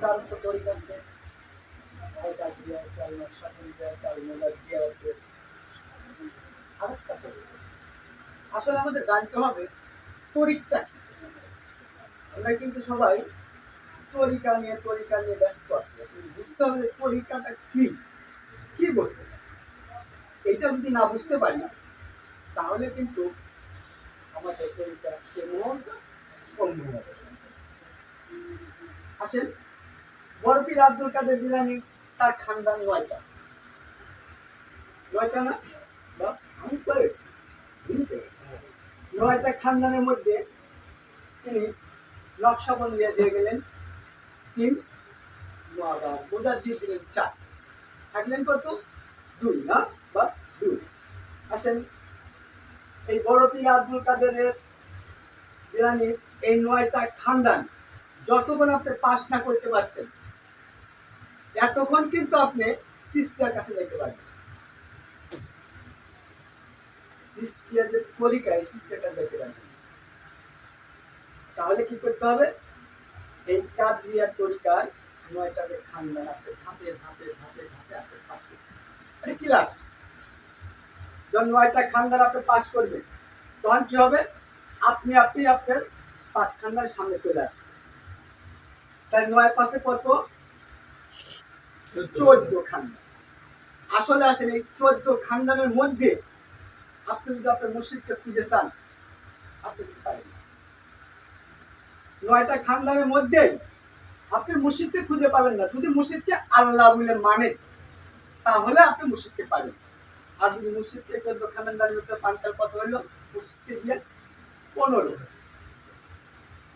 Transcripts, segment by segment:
তার তো আসলে আমাদের জানতে হবে, তরিকটা কি? আমরা কিন্তু সবাই তরিকা নিয়ে তরিকা নিয়ে ব্যস্ত আছি। বুঝতে হবে যে তরিকাটা কি। কি বুঝতে? এইটা যদি না বুঝতে পারি, তাহলে কিন্তু আমাদের তরিকা কেমন? অন্য হবে আসেন। বরফির আব্দুল কাদের জিলানি, তার খানদান নয়টা। নয়টা না? নয়টা খানদানের মধ্যে তিনি নকশাবন্দি দিয়ে গেলেন তিন বোঝার দিয়ে দিলেন চার। থাকলেন কত? দুই, না? বা দুই। আসেন, এই বড় পীর আব্দুল কাদেরের জিলানির এই নয়টা খানদান, যতক্ষণ আপনি পাস না করতে পারছেন এতক্ষণ কিন্তু আপনি সিস্টার কাছে যেতে পারবেন। সিস্টিয়া যে তরিকায় সিস্টারটা যেতে পারবেন। তাহলে কি করতে হবে? এই কাদরিয়ার তরিকার নয়টা যে খানদান আপনি ধাপে ধাপে ধাপে ধাপে আপনি পাস করতে এটা ক্লাস যখন নয়টা খানদান আপনি পাস করবেন, তখন কি হবে? আপনি আপনি আপনার পাঁচ খানদার সামনে চলে আসবেন। তাই নয় পাশে কত? চোদ্দ খানদান আসলে আসেন এই চোদ্দ খানদানের মধ্যে আপনি যদি আপনার মসজিদকে খুঁজে চান, আপনি পারেন নয়টা খানদানের মধ্যে আপনি মসজিদকে খুঁজে পাবেন না। যদি মসজিদকে আল্লাহ বলে মানেন, তাহলে আপনি মসজিদকে পাবেন। আর যদি মসজিদকে চোদ্দ খানদানের মধ্যে পাঞ্চাল কত হলো? মসজিদকে দিয়ে পনেরো।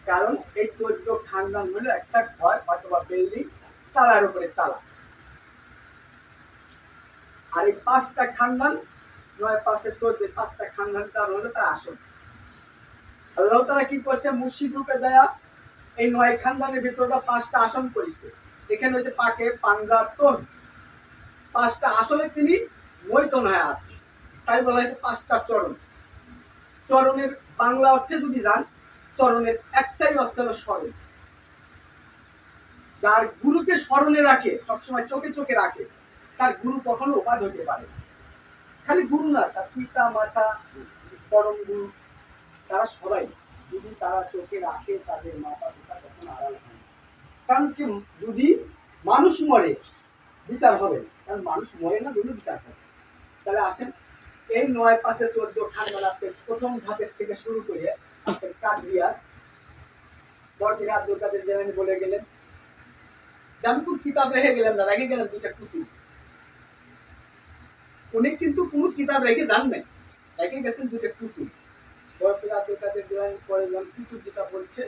কারণ এই চোদ্দ খানদান হলো একটা ঘর অথবা বিল্ডিং তালার উপরে তালা। আর এই পাঁচটা খানদান, নয় পাশে চোদ্দ পাঁচটা খানদান তার হলো তার আসন। আল্লাহ তারা কি করছে? মুর্শিদ রূপে দেয়া এই নয় খানদানের ভিতরটা পাঁচটা আসন করেছে। এখানে হচ্ছে পাকে পাঞ্জাব তোন। পাঁচটা আসলে তিনি মৈতন হয়ে আছে তাই বলা হয়েছে পাঁচটা চরণ। চরণের বাংলা অর্থে যদি যান, চরণের একটাই অর্থ হলো স্মরণ। যার গুরুকে স্মরণে রাখে, সবসময় চোখে চোখে রাখে তার গুরু কখনো উপাদ হতে পারে খালি গুরু না, তার পিতা, মাতা, পরম গুরু, তারা সবাই যদি তারা চোখে রাখে, তাদের মাতা পিতা কখনো আড়াল হয় কারণ কি, যদি মানুষ মরে, বিচার হবে কারণ মানুষ মরে না যদি বিচার হবে তাহলে আসেন, এই নয় পাশে চোদ্দ আপনি প্রথম ধাপের থেকে শুরু করে আপনার বরফির আব্দুল কাদের জেলানি বলে গেলেন যে কিতাব রেখে গেলাম না, রেখে গেলাম দুইটা কুতুব উনি কিন্তু কোনো কিতাব রেখে যান নাই। রেখে গেছেন দুইটা কুতুব বরফির যেটা বলছে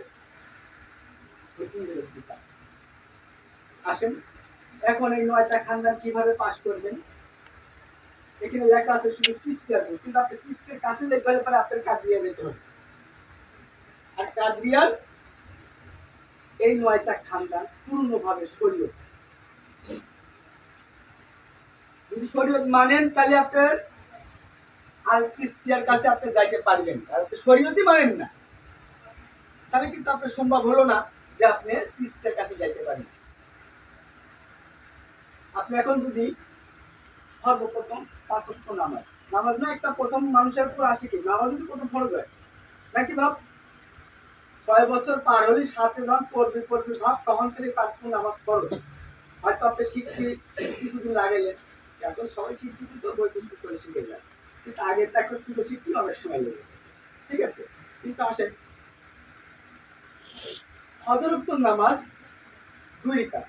আসেন, এখন এই নয়টা খানদান কীভাবে পাশ করবেন? এখানে আছে শুধু কাছে পরে আপনার কাদরিয়া হবে। আর কাদরিয়ার এই পূর্ণভাবে শরীয়ত যদি শরীয়ত মানেন, তাহলে আপনার আর সিস্টিয়ার কাছে আপনি যাইতে পারবেন। আর আপনি শরীয়তই মানেন না। তাহলে কিন্তু আপনার সম্ভব হলো না যে আপনি সিস্টের কাছে যাইতে পারেন। আপনি এখন যদি সর্বপ্রথম পাঁচ ওয়াক্ত নামাজ নামাজ না একটা প্রথম মানুষের উপর আসে কি নামাজ যদি প্রথম ফরজ হয়, নাকি ভাব? ছয় বছর পার হলে সাথে ধর পড়বি পড়বি, ভাব, তখন থেকে তার নামাজ ফরজ। হয়তো আপনি শিখতে কিছুদিন লাগাইলেন। এখন সবাই শিখতে কিন্তু বই করে শিখে যায় কিন্তু তো শিখতে অনেক সময় লেগে ঠিক আছে? কিন্তু হজরত নামাজ দুই রিকাত।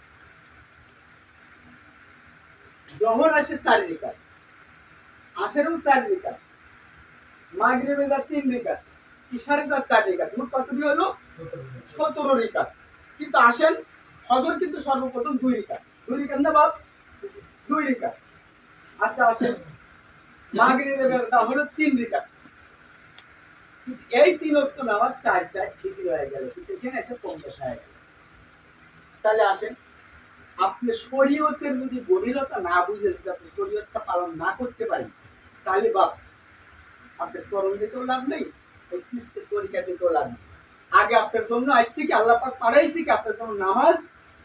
জহর আসে চার রিকাত। আসেরও মাগরিবে যা তিন রিকাত। ইশারে যা চার রিকাত। মোট কতটি হলো? সতেরো রিকাত। কিন্তু আসেন, হজর কিন্তু সর্বপ্রথম দুই রিকাত। দুই রিকাত না বাপ? দুই রিকাত। আচ্ছা আসেন মাগরিবে যা হলো তিন কিন্তু এই তিন অক্ট নামাজ চার চার ঠিকই হয়ে গেল এখানে এসে পঞ্চাশ হয়ে গেল। তাহলে আসেন, আপনি শরীয়তের যদি গভীরতা না বুঝে, যদি আপনি শরীয়তটা পালন না করতে পারেন, তাহলে বাপ আপনার স্মরণ দিতেও লাভ নেই ওই তরিকা দিতেও লাভ নেই। আগে আপনার জন্য আসছে কি, আল্লাহ পাক পাঠাইছে কি, আপনার জন্য নামাজ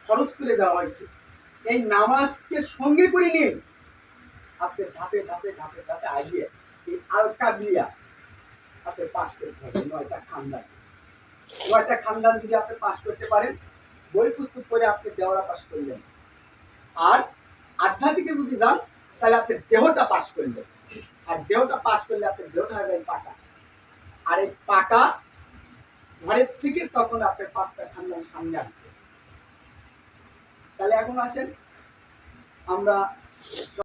খরচ করে দেওয়া হয়েছে। এই নামাজকে সঙ্গে করে নিন। ধাপে ধাপে ধাপে ধাপে আগিয়ে এই আলকা দিয়া আপনি পাশ করতে হবে, নয়টা খানদান। নয়টা খানদান যদি আপনি পাশ করতে পারেন, বই পুস্তক করে আপনি দেওয়ারা পাশ করলেন। আর আধ্যাত্মিকে যদি যান, তাহলে আপনি দেহটা পাশ করলেন। আর দেহটা পাশ করলে আপনি দেহটা হবেন পাকা আর এই পাকা ঘরের থেকে তখন আপনি পাঁচটা খান্দান সামনে আনবেন তাহলে এখন আসেন, আমরা